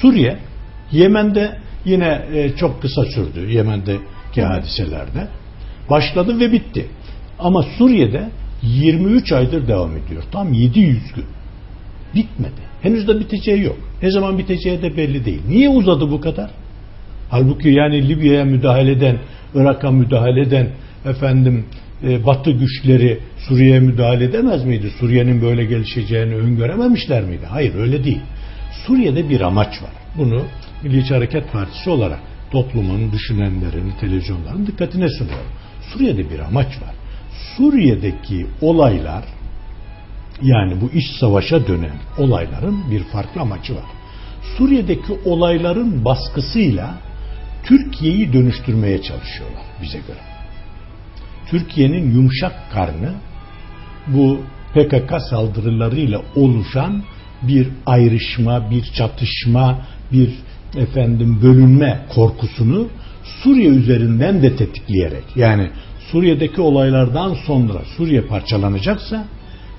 Suriye, Yemen'de yine e, çok kısa sürdü Yemen'deki hadiselerde. Başladı ve bitti. Ama Suriye'de 23 aydır devam ediyor. Tam 700 gün. Bitmedi. Henüz de biteceği yok. Ne zaman biteceği de belli değil. Niye uzadı bu kadar? Halbuki yani Libya'ya müdahale eden, Irak'a müdahale eden efendim e, Batı güçleri Suriye'ye müdahale edemez miydi? Suriye'nin böyle gelişeceğini öngörememişler miydi? Hayır öyle değil. Suriye'de bir amaç var. Bunu Milliyetçi Hareket Partisi olarak toplumun, düşünenlerin, televizyonların dikkatine sunuyorum. Suriye'de bir amaç var. Suriye'deki olaylar yani bu iş savaşa dönen olayların bir farklı amacı var. Suriye'deki olayların baskısıyla Türkiye'yi dönüştürmeye çalışıyorlar bize göre. Türkiye'nin yumuşak karnı bu PKK saldırılarıyla oluşan bir ayrışma, bir çatışma, bir efendim bölünme korkusunu Suriye üzerinden de tetikleyerek yani Suriye'deki olaylardan sonra Suriye parçalanacaksa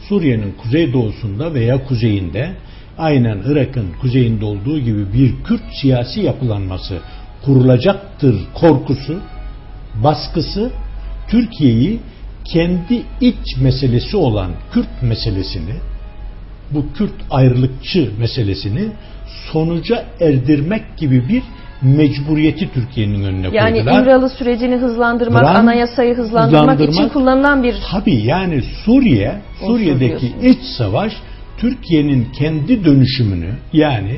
Suriye'nin kuzeydoğusunda veya kuzeyinde aynen Irak'ın kuzeyinde olduğu gibi bir Kürt siyasi yapılanması kurulacaktır korkusu, baskısı Türkiye'yi kendi iç meselesi olan Kürt meselesini bu Kürt ayrılıkçı meselesini sonuca erdirmek gibi bir mecburiyeti Türkiye'nin önüne Yani koydular. İmralı sürecini hızlandırmak, Hızlan- anayasayı hızlandırmak, için hızlandırmak- kullanılan bir Tabii yani Suriye, Suriye'deki iç savaş Türkiye'nin kendi dönüşümünü yani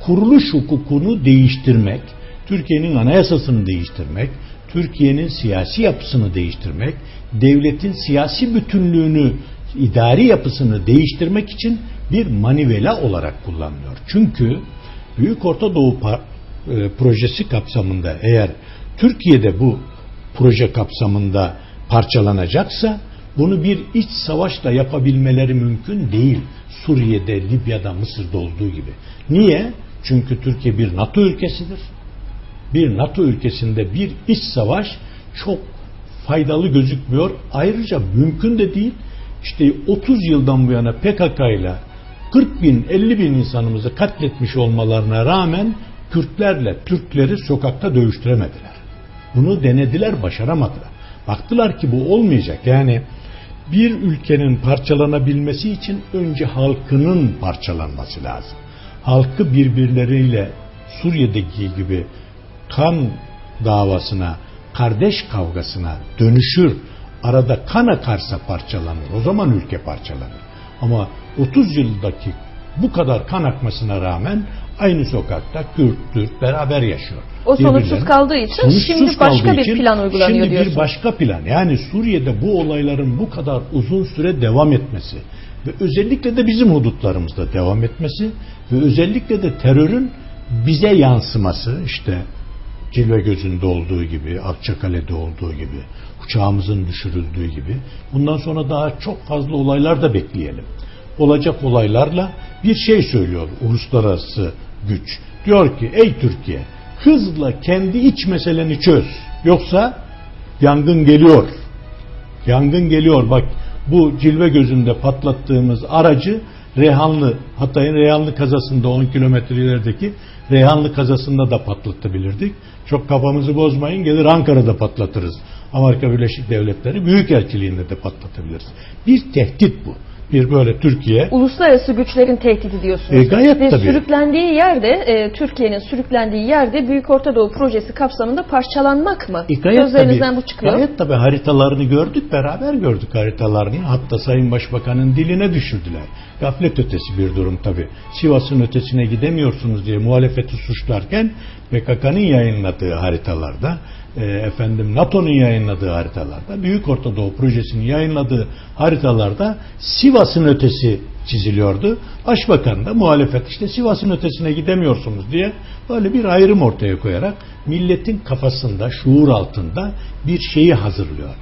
kuruluş hukukunu değiştirmek, Türkiye'nin anayasasını değiştirmek, Türkiye'nin siyasi yapısını değiştirmek, devletin siyasi bütünlüğünü, idari yapısını değiştirmek için bir manivela olarak kullanılıyor. Çünkü Büyük Orta Doğu e, projesi kapsamında eğer Türkiye'de bu proje kapsamında parçalanacaksa bunu bir iç savaşla yapabilmeleri mümkün değil. Suriye'de, Libya'da, Mısır'da olduğu gibi. Niye? Çünkü Türkiye bir NATO ülkesidir. Bir NATO ülkesinde bir iç savaş çok faydalı gözükmüyor. Ayrıca mümkün de değil. İşte 30 yıldan bu yana PKK ile 40 bin 50 bin insanımızı katletmiş olmalarına rağmen Kürtlerle Türkleri sokakta dövüştüremediler. Bunu denediler başaramadılar. Baktılar ki bu olmayacak. Yani bir ülkenin parçalanabilmesi için önce halkının parçalanması lazım. Halkı birbirleriyle Suriye'deki gibi kan davasına, kardeş kavgasına dönüşür. Arada kan akarsa parçalanır. O zaman ülke parçalanır. Ama 30 yıldaki bu kadar kan akmasına rağmen aynı sokakta Kürt, Türk beraber yaşıyor. O sonuçsuz kaldığı için Sonuçsuz şimdi başka kaldığı bir için plan uygulanıyor Şimdi diyorsunuz. bir başka plan. Yani Suriye'de bu olayların bu kadar uzun süre devam etmesi ve özellikle de bizim hudutlarımızda devam etmesi ve özellikle de terörün bize yansıması işte Cilve gözünde olduğu gibi, Akçakale'de olduğu gibi, uçağımızın düşürüldüğü gibi bundan sonra daha çok fazla olaylar da bekleyelim. Olacak olaylarla bir şey söylüyor uluslararası güç. Diyor ki ey Türkiye hızla kendi iç meseleni çöz. Yoksa yangın geliyor. Yangın geliyor. Bak bu cilve gözünde patlattığımız aracı Reyhanlı, Hatay'ın Reyhanlı kazasında 10 kilometre ilerideki Reyhanlı kazasında da patlatabilirdik. Çok kafamızı bozmayın gelir Ankara'da patlatırız. Amerika Birleşik Devletleri Büyükelçiliğinde de patlatabiliriz. Bir tehdit bu. Bir böyle Türkiye Uluslararası güçlerin tehdidi diyorsunuz. E, gayet Ve tabii. sürüklendiği yerde, e, Türkiye'nin sürüklendiği yerde Büyük Orta Doğu Projesi kapsamında parçalanmak mı? E, gayet Sözlerinizden tabii, bu çıkıyor. Gayet tabii haritalarını gördük, beraber gördük haritalarını. Hatta Sayın Başbakan'ın diline düşürdüler. Gaflet ötesi bir durum tabii. Sivas'ın ötesine gidemiyorsunuz diye muhalefeti suçlarken PKK'nın yayınladığı haritalarda, e, efendim NATO'nun yayınladığı haritalarda, Büyük Orta Doğu Projesi'nin yayınladığı haritalarda Sivas'ın ötesi çiziliyordu. Başbakan da muhalefet işte Sivas'ın ötesine gidemiyorsunuz diye böyle bir ayrım ortaya koyarak milletin kafasında, şuur altında bir şeyi hazırlıyor.